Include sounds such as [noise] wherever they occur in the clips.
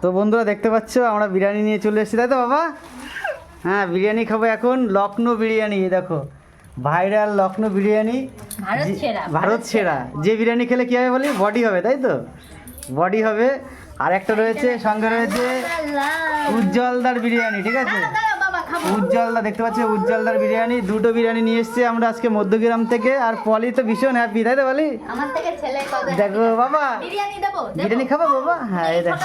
তো বন্ধুরা দেখতে পাচ্ছ আমরা বিরিয়ানি নিয়ে চলে এসেছি তাই তো বাবা? হ্যাঁ বিরিয়ানি খাব এখন লখনৌ বিরিয়ানি দেখো ভাইরাল লখনৌ বিরিয়ানি। ভারত সেরা, যে বিরিয়ানি খেলে কী হবে বলি? বডি হবে তাই তো? বডি হবে। আর একটা রয়েছে সঙ্গে রয়েছে উজ্জ্বলদার বিরিয়ানি ঠিক আছে? উজ্জ্বলদা দেখতে পাচ্ছি উজ্জ্বলদার বিরিয়ানি দুটো বিরিয়ানি নিয়ে এসেছি আমরা আজকে মধ্যগ্রাম থেকে। আর পলি তো ভীষণ হ্যাপি তাই তো বলি আমার থেকে ছেলে কত দেখো বাবা বিরিয়ানি দেবো? বিরিয়ানি খাব বাবা? হ্যাঁ এই দেখো।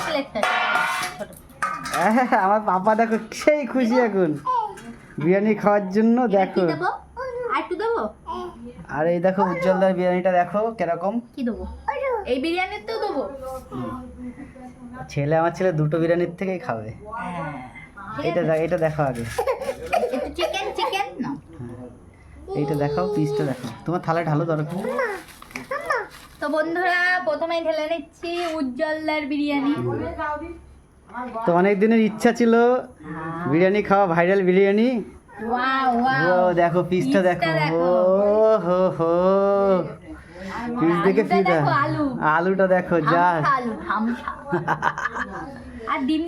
হ্যাঁ, [laughs] আমার পাপা দেখো সেই খুশি এখন। বিরিয়ানি খাওয়ার জন্য দেখো। আর আর এই দেখো উজ্জ্বলদার বিরিয়ানিটা দেখো কীরকম। কি দেবো? এই বিরিয়ানির তো দেবো। ছেলে আমার ছেলে দুটো বিরিয়ানির থেকেই খাবে। এটা দেখ এটা দেখো আগে। চিকেন চিকেন না এইটা দেখাও পিসটা দেখো তোমার থালা ঢালো দরকার তো বন্ধুরা প্রথমেই ঢেলে নিচ্ছি উজ্জ্বলদার বিরিয়ানি। তো অনেক দিনের ইচ্ছা ছিল বিরিয়ানি খাওয়া ভাইরাল বিরিয়ানি। ও দেখো পিসটা দেখো। ও হো হো। পিস দেখে আলুটা ফিদা দেখো, আলুটা দেখো যা [laughs] আর ডিম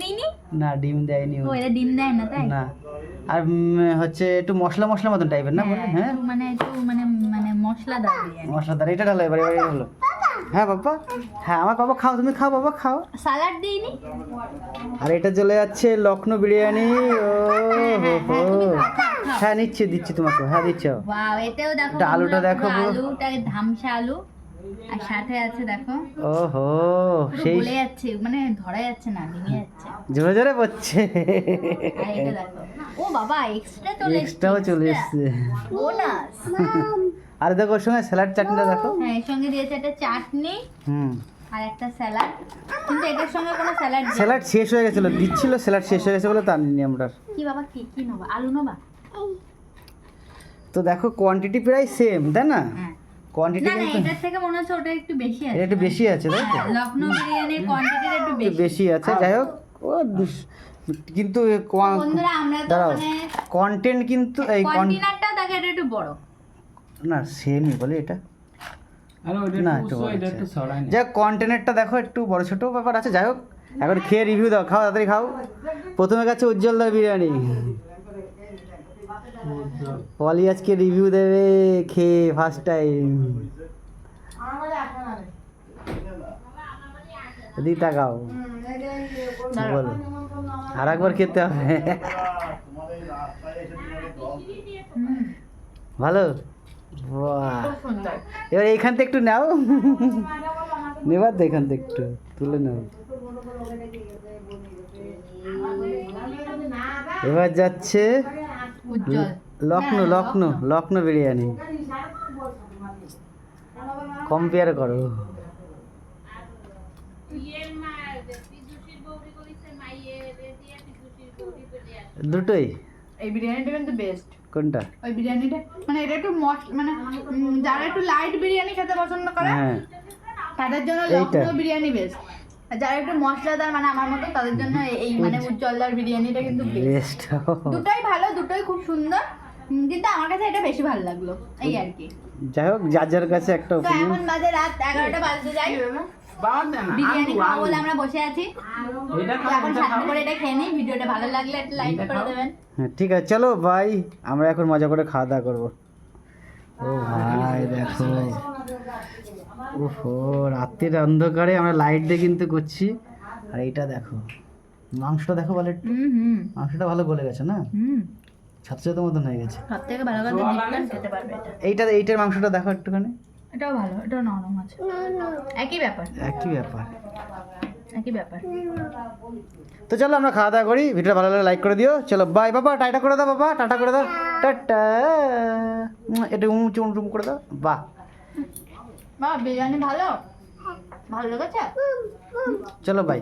না ডিম দেয়নি ও। ডিম দেয় না তাই? না। আর হচ্ছে একটু মশলা মশলা মতন টাইপের না হ্যাঁ? মানে একটু মানে মানে মশলাদার মশলাদার এটা ঢালো এবার এবার হলো হ্যাঁ বাবা হ্যাঁ আমার বাবা খাও তুমি খাও বাবা খাও। সালাড দিইনি আর এটা চলে যাচ্ছে লখনৌ বিরিয়ানি ও হো হো হ্যাঁ নিচ্ছি দিচ্ছি তোমাকে হ্যাঁ দিচ্ছ। ওয়াও এটাও দেখো আলুটা দেখো। আলুটা ধামসা আলু। আর সাথে আছে দেখো। ও হো সেই গলে যাচ্ছে মানে ধরা যাচ্ছে না ভেঙে যাচ্ছে। জোরে জোরে পড়ছে আর এটা দেখো। ও বাবা এক্সট্রা চলে এক্সট্রাও চলে এসছে। বোনাস আর দেখো ওর সঙ্গে স্যালাড চাটনিটা দেখো। হ্যাঁ এর সঙ্গে দিয়েছে একটা চাটনি হুম। আর একটা স্যালাড কিন্তু এটার সঙ্গে কোনো স্যালাড স্যালাড শেষ হয়ে গেছিল দিচ্ছিল স্যালাড শেষ হয়ে গেছে বলে তা নিনি আমরা। কি বাবা কি কি নেব? আলু নেবা? তো দেখো কোয়ান্টিটি প্রায় সেম তাই না? হ্যাঁ। কোয়ান্টিটি না কিন্তু থেকে মনে হচ্ছে ওটা একটু বেশি আছে। এটা একটু বেশি আছে তাই তো? লখনৌ বিরিয়ানির কোয়ান্টিটিটা একটু বেশি। বেশি আছে যাই হোক ও কিন্তু বন্ধুরা আমরা তো মানে কন্টেন্ট কিন্তু এই কন- কন্টেনারটা দেখে এটা একটু বড়। না সেমই বলে এটা। না একটু কন্টেনারটা দেখো একটু বড় ছোট ব্যাপার আছে যাই হোক এখন খেয়ে রিভিউ দাও খাও তাড়াতাড়ি খাও। প্রথমে গেছে উজ্জ্বলদার বিরিয়ানি। পলি আজকে রিভিউ দেবে খেয়ে ফার্স্ট টাইম এদিক তাকাও। বলো। আর একবার খেতে হবে। ভালো? এবার এইখান থেকে একটু নাও। নেবার তো এখান থেকে একটু, তুলে নাও। এবার যাচ্ছে লখনৌ লখনৌ লখনৌ বিরিয়ানি। কম্পেয়ার করো। দুটোই? এই বিরিয়ানিটা কিন্তু বেস্ট কোনটা? ওই বিরিয়ানিটা মানে এটা একটু মশ মানে যারা একটু লাইট বিরিয়ানি খেতে পছন্দ করে হ্যাঁ। তাদের জন্য। লখনৌ বিরিয়ানি বেস্ট যারা একটু মশলাদার মানে আমার মতো তাদের জন্য এই- মানে উজ্জ্বলদার বিরিয়ানিটা কিন্তু বেস্ট বেস্ট দুটোই ভালো দুটোই খুব সুন্দর। কিন্তু আমার কাছে এটা বেশি ভালো লাগল এই আর কি। যাই হোক যার যার কাছে একটা তো এখন বাজে রাত এগারোটা বাজতে যাই। বিরিয়ানি খাব বলে আমরা বসে আছি। এখন সাথে করে এটা খেয়ে নিই ভিডিওটা ভালো লাগলে একটা লাইক করে দেবেন। হ্যাঁ ঠিক আছে চলো ভাই আমরা এখন মজা করে খাওয়া দাওয়া করব। ও ভাই দেখো। ওহো রাতের অন্ধকারে আমরা লাইট দিয়ে কিন্তু করছি। আর এইটা দেখো মাংসটা দেখো বলে একটু। হুম হুম। মাংসটা ভালো গলে গেছে না? হুম। ছাত্র ছাত্র মতন হয়ে গেছে। সব থেকে ভালো কথা জিপটান খেতে পারবে এটা। এইটা এইটার মাংসটা দেখো একটুখানি। এটাও ভালো এটাও নরম আছে। একই ব্যাপার। একই ব্যাপার। একই ব্যাপার। তো চলো আমরা খাওয়া দাওয়া করি। ভিডিওটা ভালো লাগলে লাইক করে দিও। চলো বাই বাবা। টাটা করে দাও বাবা। টাটা করে দাও। টাটা। উম, এটা উঁচু উঁচু করে দাও। বাহ। বা বিরিয়ানি ভালো? ভালো লেগেছে? চলো বাই